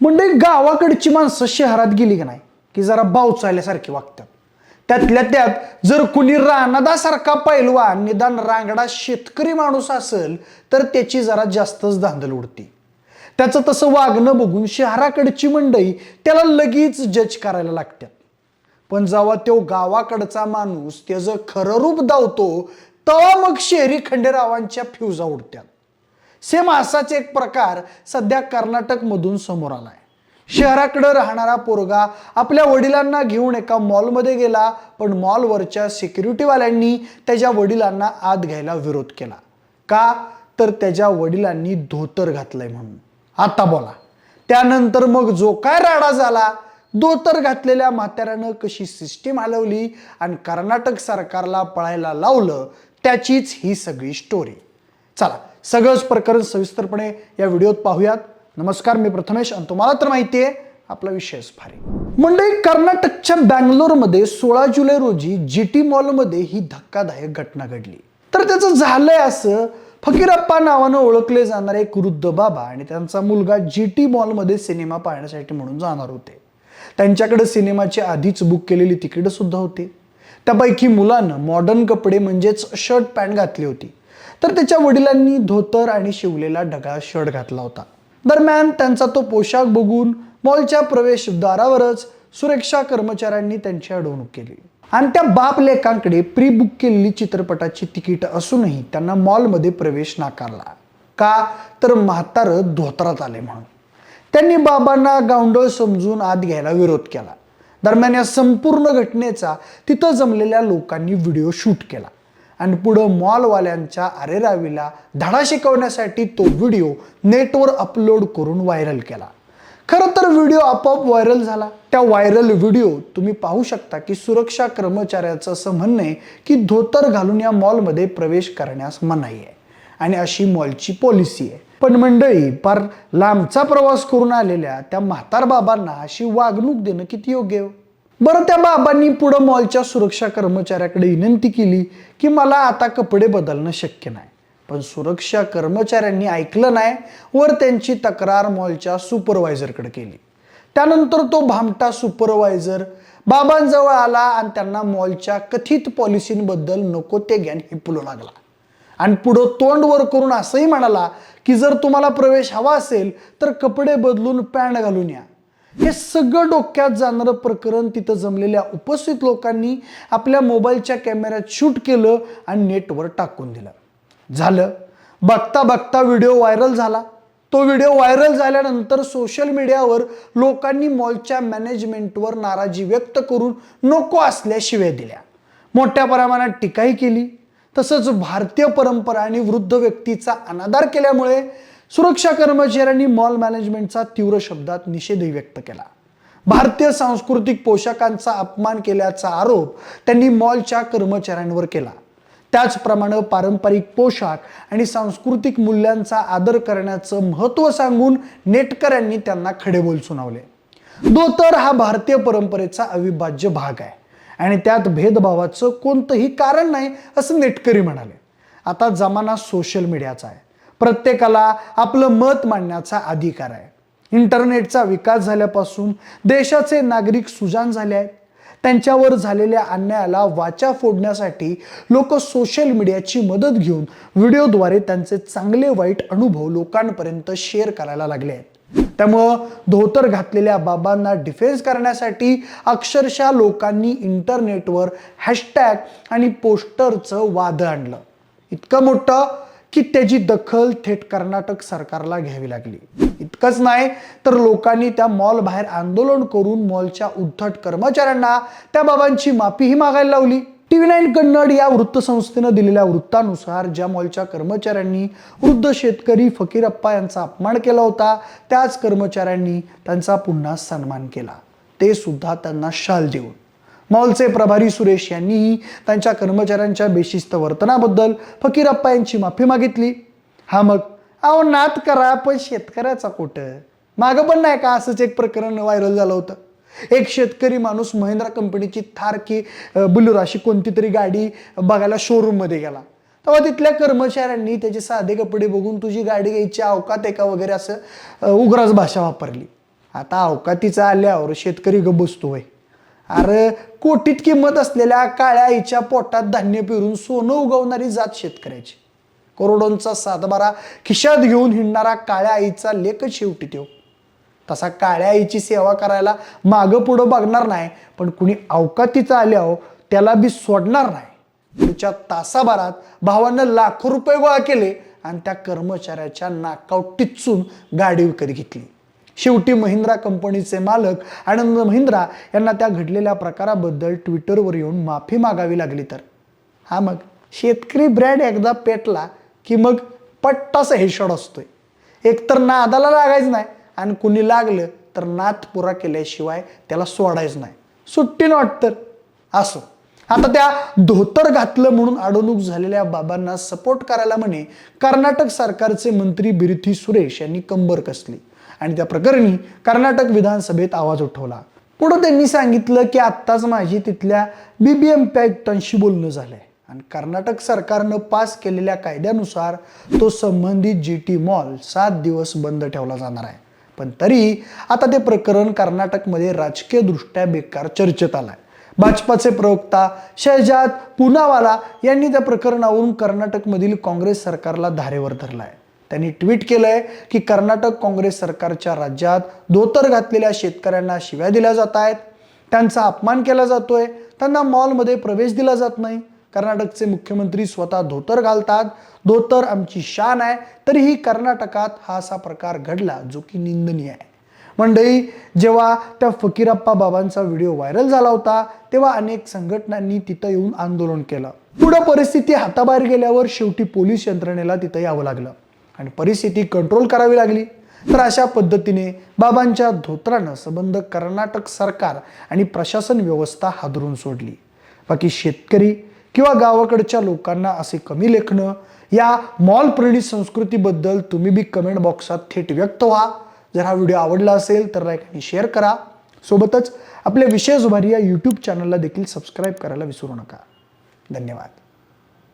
म्हणजे गावाकडची माणसं शहरात गेली की नाही? की जरा बावचायल्यासारखी वागतात. त्यातल्या त्यात जर कुणी रानदासारखा पैलवान निदान रांगडा शेतकरी माणूस असेल तर त्याची जरा जास्तच धांदल उडते. त्याचं तसं वागणं बघून शहराकडची मंडई त्याला लगेच जज करायला लागतात. पण जेव्हा तो गावाकडचा माणूस त्याचं खरं रूप दावतो तेव्हा मग शहरी खंडेरावांच्या फ्युजा उडत्यात सेम असाच एक प्रकार सध्या कर्नाटकमधून समोर आलाय. शहराकडं राहणारा पोरगा आपल्या वडिलांना घेऊन एका मॉलमध्ये गेला पण मॉलवरच्या सिक्युरिटीवाल्यांनी त्याच्या वडिलांना आत घ्यायला विरोध केला. का? तर त्याच्या वडिलांनी धोतर घातलंय म्हणून. आता बोला. त्यानंतर मग जो काय राडा झाला? धोतर घातलेल्या म्हाताऱ्यानं कशी सिस्टीम हलवली आणि कर्नाटक सरकारला पळायला लावलं? त्याचीच ही सगळी स्टोरी चला सगळंच प्रकरण सविस्तरपणे या व्हिडिओत पाहूयात. नमस्कार मी प्रथमेश आणि तुम्हाला तर माहिती आहे आपला विषयच भारी. मंडळी कर्नाटकच्या बँगलोरमध्ये सोळा जुलै रोजी जी टी मॉलमध्ये ही धक्कादायक घटना घडली. तर त्याचं झालंय असं फकीरप्पा नावानं ओळखले जाणारे एक वृद्ध बाबा आणि त्यांचा मुलगा जी टी मॉलमध्ये सिनेमा पाहण्यासाठी म्हणून जाणार होते. त्यांच्याकडे सिनेमाची आधीच बुक केलेली तिकीटं सुद्धा होती. त्यापैकी मुलानं मॉडर्न कपडे म्हणजेच शर्ट पॅन्ट घातली होती. तर त्याच्या वडिलांनी धोतर आणि शिवलेला ढगाळ शर्ट घातला होता. दरम्यान त्यांचा तो पोशाख बघून मॉलच्या प्रवेशद्वारावरच सुरक्षा कर्मचाऱ्यांनी त्यांची अडवणूक केली. आणि त्या बाप लेखांकडे प्री बुक केलेली चित्रपटाची तिकीट असूनही त्यांना मॉलमध्ये प्रवेश नाकारला. का? तर म्हातार धोत्रात आले म्हणून. त्यांनी बाबांना गावंडळ समजून आत घ्यायला विरोध केला. दरम्यान या संपूर्ण घटनेचा तिथं जमलेल्या लोकांनी व्हिडिओ शूट केला. आणि पुढं मॉलवाल्यांच्या अरेरावीला धडा शिकवण्यासाठी तो व्हिडिओ नेटवर अपलोड करून व्हायरल केला. खरं तर व्हिडिओ आपोआप व्हायरल झाला. त्या व्हायरल व्हिडिओ तुम्ही पाहू शकता की सुरक्षा कर्मचाऱ्याचं असं म्हणणं आहे की धोतर घालून या मॉलमध्ये प्रवेश करण्यास मनाई आहे आणि अशी मॉलची पॉलिसी आहे. पण मंडळी फार लांबचा प्रवास करून आलेल्या त्या म्हातार बाबांना अशी वागणूक देणं किती योग्य हो? बरं त्या बाबांनी पुढं मॉलच्या सुरक्षा कर्मचाऱ्याकडे विनंती केली की मला आता कपडे बदलणं शक्य नाही. पण सुरक्षा कर्मचाऱ्यांनी ऐकलं नाही वर त्यांची तक्रार मॉलच्या सुपरवायझरकडे केली. त्यानंतर तो भामटा सुपरवायझर बाबांजवळ आला आणि त्यांना मॉलच्या कथित पॉलिसींबद्दल नको ते ज्ञान हिपलू लागला. आणि पुढं तोंड वर करून असंही म्हणाला की जर तुम्हाला प्रवेश हवा असेल तर कपडे बदलून पॅन्ट घालून या. हे सगळं डोक्यात जाणारं प्रकरण तिथं जमलेल्या उपस्थित लोकांनी आपल्या मोबाईलच्या कॅमेऱ्यात शूट केलं आणि नेटवर टाकून दिलं. झालं. बघता बघता व्हिडिओ व्हायरल झाला. तो व्हिडिओ व्हायरल झाल्यानंतर सोशल मीडियावर लोकांनी मॉलच्या मॅनेजमेंटवर नाराजी व्यक्त करून नको असल्या शिव्या दिल्या. मोठ्या प्रमाणात टीकाही केली. तसंच भारतीय परंपरा आणि वृद्ध व्यक्तीचा अनादार केल्यामुळे सुरक्षा कर्मचाऱ्यांनी मॉल मॅनेजमेंटचा तीव्र शब्दात निषेधही व्यक्त केला. भारतीय सांस्कृतिक पोशाखांचा अपमान केल्याचा आरोप त्यांनी मॉलच्या कर्मचाऱ्यांवर केला. त्याचप्रमाणे पारंपरिक पोशाख आणि सांस्कृतिक मूल्यांचा आदर करण्याचं महत्त्व सांगून नेटकऱ्यांनी त्यांना खडेबोल सुनावले. धोतर हा भारतीय परंपरेचा अविभाज्य भाग आहे आणि त्यात भेदभावाचं कोणतंही कारण नाही असं नेटकरी म्हणाले. आता जमाना सोशल मीडियाचा आहे. प्रत्येकाला आपलं मत मांडण्याचा अधिकार आहे. इंटरनेटचा विकास झाल्यापासून देशाचे नागरिक सुजान झाले आहेत. त्यांच्यावर झालेल्या अन्यायाला वाचा फोडण्यासाठी लोक सोशल मीडियाची मदत घेऊन व्हिडिओद्वारे त्यांचे चांगले वाईट अनुभव लोकांपर्यंत शेअर करायला लागले आहेत. त्यामुळं धोतर घातलेल्या बाबांना डिफेन्स करण्यासाठी अक्षरशः लोकांनी इंटरनेटवर हॅशटॅग आणि पोस्टरचं वाद आणलं. इतकं मोठं की त्याची दखल थेट कर्नाटक सरकारला घ्यावी लागली. इतकंच नाही तर लोकांनी त्या मॉल बाहेर आंदोलन करून मॉलच्या उद्धट कर्मचाऱ्यांना त्या बाबांची माफीही मागायला लावली. टीव्ही नाईन कन्नड या वृत्तसंस्थेनं दिलेल्या वृत्तानुसार ज्या मॉलच्या कर्मचाऱ्यांनी वृद्ध शेतकरी फकीरप्पा यांचा अपमान केला होता त्याच कर्मचाऱ्यांनी त्यांचा पुन्हा सन्मान केला. ते सुद्धा त्यांना शाल देऊन. मॉलचे प्रभारी सुरेश यांनीही त्यांच्या कर्मचाऱ्यांच्या बेशिस्त वर्तनाबद्दल फकीरप्पा यांची माफी मागितली. हा मग अहो नात करा पण शेतकऱ्याचा कुठं मागं पण नाही का असंच एक प्रकरण व्हायरल झालं होतं? एक शेतकरी माणूस महिंद्रा कंपनीची थार की बुलूर अशी कोणती तरी गाडी बघायला शोरूममध्ये गेला. तेव्हा तिथल्या कर्मचाऱ्यांनी त्याचे साधे कपडे बघून तुझी गाडी घ्यायची अवकात आहे का वगैरे असं अ, उग्रास भाषा वापरली. आता अवकातीचा आल्यावर शेतकरी ग बसतोय अरे कोटीत किंमत असलेल्या काळ्या आईच्या पोटात धान्य पिरून सोनं उगवणारी जात शेतकऱ्याची. करोडोंचा सातबारा खिशात घेऊन हिंडणारा काळ्या आईचा लेखच शेवटी ठेव. तसा काळ्या आईची सेवा करायला मागं पुढं बघणार नाही पण कुणी अवकातीचा आल्यावर हो, त्याला बी सोडणार नाही. पुढच्या तासाभरात भावानं लाखो रुपये गोळा केले आणि त्या कर्मचाऱ्याच्या नाकाव टिचून गाडी विकत घेतली. शेवटी महिंद्रा कंपनीचे मालक आनंद महिंद्रा यांना त्या घडलेल्या प्रकाराबद्दल ट्विटरवर येऊन माफी मागावी लागली तर. हा मग शेतकरी ब्रँड एकदा पेटला की मग पट्टासा हेशड असतोय. एकतर नादाला लागायचं नाही आणि कुणी लागलं तर नात पुरा केल्याशिवाय त्याला सोडायचं नाही. सुट्टी वाटतं. असो. आता त्या धोतर घातलं म्हणून अडवणूक झालेल्या बाबांना सपोर्ट करायला म्हणे कर्नाटक सरकारचे मंत्री बिरथी सुरेश यांनी कंबर कसली. आणि त्या प्रकरणी कर्नाटक विधानसभेत आवाज उठवला. पुढं त्यांनी सांगितलं की आत्ताच माझी तिथल्या बीबीएम आयुक्तांशी बोलणं झालंय. आणि कर्नाटक सरकारनं पास केलेल्या कायद्यानुसार तो संबंधित जी टी मॉल सात दिवस बंद ठेवला जाणार आहे. पण तरी आता ते प्रकरण कर्नाटकमध्ये राजकीय दृष्ट्या बेकार चर्चेत आलंय. भाजपाचे प्रवक्ता शहजाद पुनावाला यांनी त्या प्रकरणावरून कर्नाटकमधील काँग्रेस सरकारला धारेवर धरलाय. त्यांनी ट्विट केलंय की कर्नाटक काँग्रेस सरकारच्या राज्यात धोतर घातलेल्या शेतकऱ्यांना शिव्या दिल्या जात आहेत. त्यांचा अपमान केला जातोय. त्यांना मॉलमध्ये प्रवेश दिला जात नाही. कर्नाटकचे मुख्यमंत्री स्वतः धोतर घालतात. धोतर आमची शान आहे. तरीही कर्नाटकात हा असा प्रकार घडला जो की निंदनीय आहे. मंडळी जेव्हा त्या फकीरप्पा बाबांचा व्हिडिओ व्हायरल झाला होता तेव्हा अनेक संघटनांनी तिथं येऊन आंदोलन केलं. पुढं परिस्थिती हाताबाहेर गेल्यावर शेवटी पोलीस यंत्रणेला तिथं यावं लागलं. आणि परिस्थिती कंट्रोल करावी लागली. तर अशा पद्धतीने बाबांच्या धोत्रानं संबंध कर्नाटक सरकार आणि प्रशासन व्यवस्था हादरून सोडली. बाकी शेतकरी किंवा गावाकडच्या लोकांना असे कमी लेखणं या मॉल प्रणित संस्कृतीबद्दल तुम्ही बी कमेंट बॉक्सात थेट व्यक्त व्हा. जर हा व्हिडिओ आवडला असेल तर लाईक आणि शेअर करा. सोबतच आपल्या विशेष भारी या यूट्यूब चॅनलला देखील सबस्क्राईब करायला विसरू नका. धन्यवाद.